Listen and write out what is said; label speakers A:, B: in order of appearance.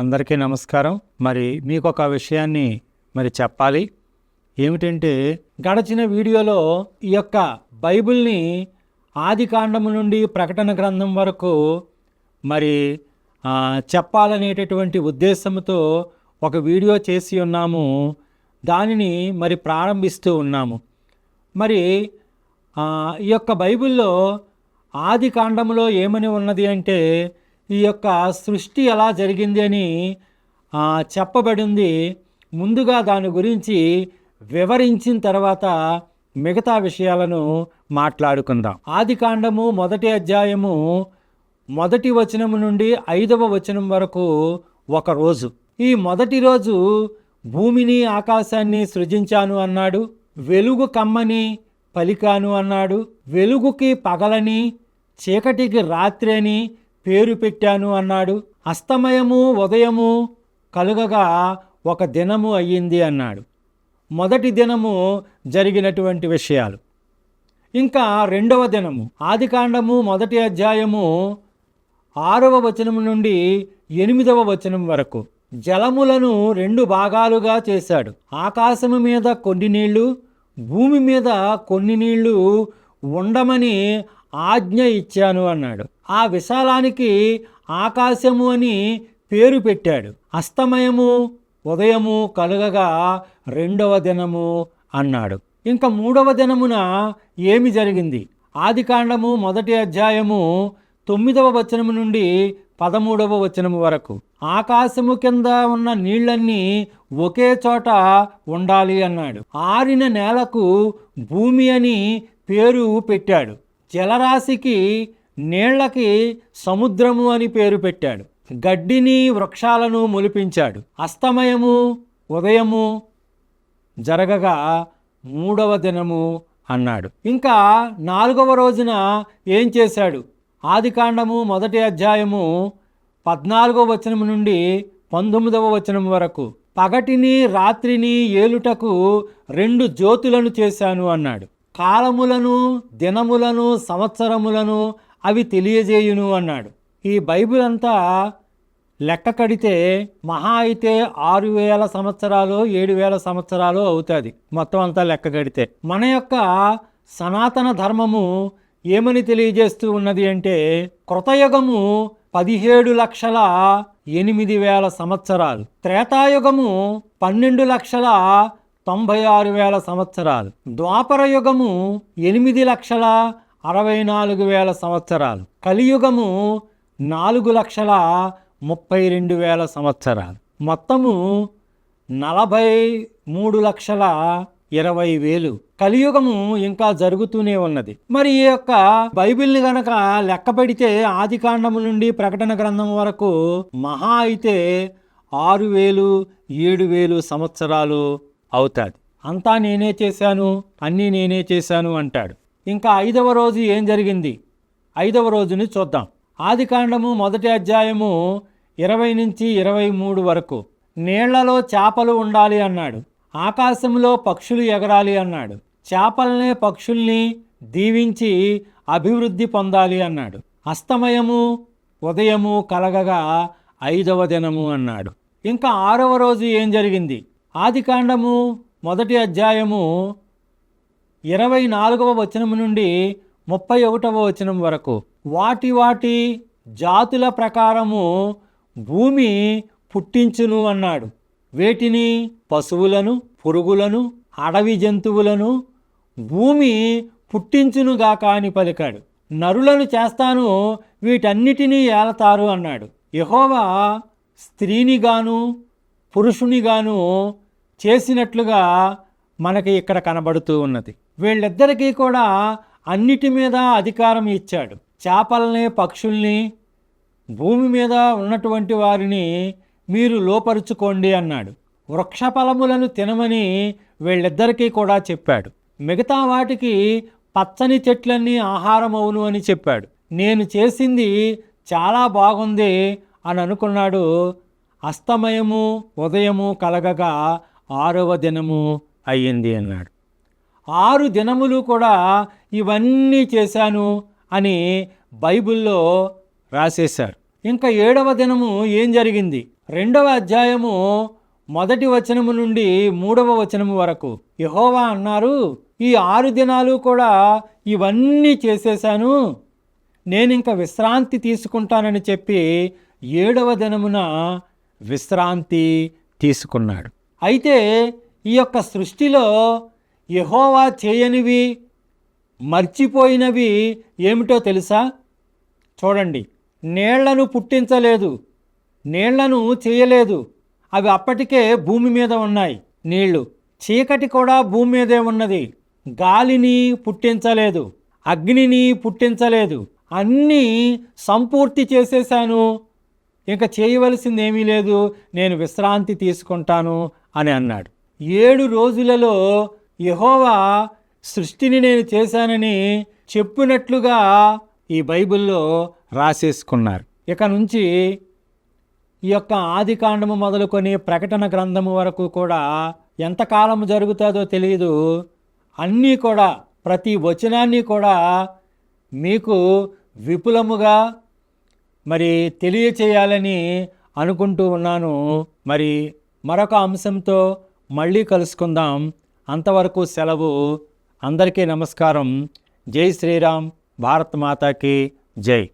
A: అందరికీ నమస్కారం. మరి మీకు ఒక విషయాన్ని మరి చెప్పాలి. ఏమిటంటే గడచిన వీడియోలో ఈ యొక్క బైబిల్ని ఆది కాండము నుండి ప్రకటన గ్రంథం వరకు మరి చెప్పాలనేటటువంటి ఉద్దేశంతో ఒక వీడియో చేసి ఉన్నాము. దానిని మరి ప్రారంభిస్తూ ఉన్నాము. మరి ఈ యొక్క బైబిల్లో ఆది కాండములో ఏమని ఉన్నది అంటే ఈ యొక్క సృష్టి ఎలా జరిగింది అని చెప్పబడింది. ముందుగా దాని గురించి వివరించిన తర్వాత మిగతా విషయాలను మాట్లాడుకుందాం. ఆది కాండము మొదటి అధ్యాయము మొదటి వచనము నుండి ఐదవ వచనం వరకు ఒక రోజు. ఈ మొదటి రోజు భూమిని ఆకాశాన్ని సృజించాను అన్నాడు. వెలుగు కమ్మని పలికాను అన్నాడు. వెలుగుకి పగలని చీకటికి రాత్రి అని పేరు పెట్టాను అన్నాడు. అస్తమయము ఉదయము కలుగగా ఒక దినము అయ్యింది అన్నాడు. మొదటి దినము జరిగినటువంటి విషయాలు. ఇంకా రెండవ దినము ఆదికాండము మొదటి అధ్యాయము ఆరవ వచనం నుండి ఎనిమిదవ వచనం వరకు. జలములను రెండు భాగాలుగా చేశాడు. ఆకాశము మీద కొన్ని నీళ్ళు భూమి మీద కొన్ని నీళ్ళు ఉండమని ఆజ్ఞ ఇచ్చాను అన్నాడు. ఆ విశాలానికి ఆకాశము అని పేరు పెట్టాడు. అస్తమయము ఉదయము కలుగగా రెండవ దినము అన్నాడు. ఇంకా మూడవ దినమున ఏమి జరిగింది? ఆదికాండము మొదటి అధ్యాయము తొమ్మిదవ వచనము నుండి పదమూడవ వచనము వరకు. ఆకాశము కింద ఉన్న నీళ్ళన్నీ ఒకే చోట ఉండాలి అన్నాడు. ఆరిన నేలకు భూమి అని పేరు పెట్టాడు. జలరాశికి నీళ్ళకి సముద్రము అని పేరు పెట్టాడు. గడ్డిని వృక్షాలను మొలిపించాడు. అస్తమయము ఉదయము జరగగా మూడవ దినము అన్నాడు. ఇంకా నాలుగవ రోజున ఏం చేశాడు? ఆదికాండము మొదటి అధ్యాయము పద్నాలుగవ వచనం నుండి పంతొమ్మిదవ వచనం వరకు పగటిని రాత్రిని ఏలుటకు రెండు జ్యోతులను చేశాను అన్నాడు. కాలములను దినములను సంవత్సరములను అవి తెలియజేయును అన్నాడు. ఈ బైబిల్ అంతా లెక్క కడితే మహా అయితే ఆరు వేల సంవత్సరాలు ఏడు వేల సంవత్సరాలు అవుతుంది. మొత్తం అంతా లెక్క కడితే మన యొక్క సనాతన ధర్మము ఏమని తెలియజేస్తూ ఉన్నది అంటే కృతయుగము పదిహేడు లక్షల ఎనిమిది వేల సంవత్సరాలు త్రేతాయుగము పన్నెండు లక్షల తొంభై ఆరు వేల సంవత్సరాలు ద్వాపర యుగము ఎనిమిది లక్షల అరవై నాలుగు వేల సంవత్సరాలు. కలియుగము నాలుగు లక్షల ముప్పై రెండు వేల సంవత్సరాలు. మొత్తము నలభై మూడు లక్షల ఇరవై వేలు. కలియుగము ఇంకా జరుగుతూనే ఉన్నది. మరి ఈ యొక్క బైబిల్ని గనక లెక్క పెడితే ఆది కాండము నుండి ప్రకటన గ్రంథం వరకు మహా అయితే ఆరు వేలు ఏడు వేలు సంవత్సరాలు అవుతుంది. అంతా నేనే చేశాను అన్నీ నేనే చేశాను అంటాడు. ఇంకా ఐదవ రోజు ఏం జరిగింది? ఐదవ రోజుని చూద్దాం. ఆదికాండము మొదటి అధ్యాయము ఇరవై నుంచి ఇరవై మూడు వరకు. నీళ్ళలో చేపలు ఉండాలి అన్నాడు. ఆకాశంలో పక్షులు ఎగరాలి అన్నాడు. చేపల్ని పక్షుల్ని దీవించి అభివృద్ధి పొందాలి అన్నాడు. అస్తమయము ఉదయము కలగగా ఐదవ దినము అన్నాడు. ఇంకా ఆరవ రోజు ఏం జరిగింది? ఆదికాండము మొదటి అధ్యాయము ఇరవై నాలుగవ వచనం నుండి ముప్పై ఒకటవ వచనం వరకు. వాటి వాటి జాతుల ప్రకారము భూమి పుట్టించును అన్నాడు. వేటిని? పశువులను పురుగులను అడవి జంతువులను భూమి పుట్టించునుగాక అని పలికాడు. నరులను చేస్తాను వీటన్నిటినీ ఏలతారు అన్నాడు. యహోవా స్త్రీనిగాను పురుషునిగాను చేసినట్లుగా మనకి ఇక్కడ కనబడుతూ ఉన్నది. వీళ్ళిద్దరికీ కూడా అన్నిటి మీద అధికారం ఇచ్చాడు. చేపల్ని పక్షుల్ని భూమి మీద ఉన్నటువంటి వారిని మీరు లోపరుచుకోండి అన్నాడు. వృక్ష ఫలములను తినమని వీళ్ళిద్దరికీ కూడా చెప్పాడు. మిగతా వాటికి పచ్చని చెట్లన్నీ ఆహారం అవును అని చెప్పాడు. నేను చేసింది చాలా బాగుంది అని అనుకున్నాడు. అస్తమయము ఉదయము కలగగా ఆరవ దినము అయ్యింది అన్నాడు. ఆరు దినములు కూడా ఇవన్నీ చేశాను అని బైబిల్లో రాసేశారు. ఇంకా ఏడవ దినము ఏం జరిగింది? రెండవ అధ్యాయము మొదటి వచనము నుండి మూడవ వచనము వరకు యహోవా అన్నారు ఈ ఆరు దినాలు కూడా ఇవన్నీ చేసేశాను. నేను ఇంకా విశ్రాంతి తీసుకుంటానని చెప్పి ఏడవ దినమున విశ్రాంతి తీసుకున్నాడు. అయితే ఈ యొక్క సృష్టిలో యహోవా చేయనివి మర్చిపోయినవి ఏమిటో తెలుసా? చూడండి నీళ్ళను పుట్టించలేదు నీళ్ళను చేయలేదు అవి అప్పటికే భూమి మీద ఉన్నాయి. నీళ్ళు చీకటి కూడా భూమి మీదే ఉన్నది. గాలిని పుట్టించలేదు అగ్నిని పుట్టించలేదు అన్నీ సంపూర్తి చేసేశాను. ఇంకా చేయవలసింది ఏమీ లేదు నేను విశ్రాంతి తీసుకుంటాను అని అన్నాడు. ఏడు రోజులలో యహోవా సృష్టిని నేను చేశానని చెప్పినట్లుగా ఈ బైబిల్లో రాసేసుకున్నారు. ఇక నుంచి ఈ యొక్క ఆది కాండము మొదలుకొని ప్రకటన గ్రంథము వరకు కూడా ఎంతకాలం జరుగుతుందో తెలియదు. అన్నీ కూడా ప్రతి వచనాన్ని కూడా మీకు విపులముగా మరి తెలియచేయాలని అనుకుంటూ ఉన్నాను. మరి మరొక అంశంతో మళ్ళీ కలుసుకుందాం. అంతవరకు సెలవు. అందరికీ నమస్కారం. జై శ్రీరామ్. భారత్ మాతాకి జై.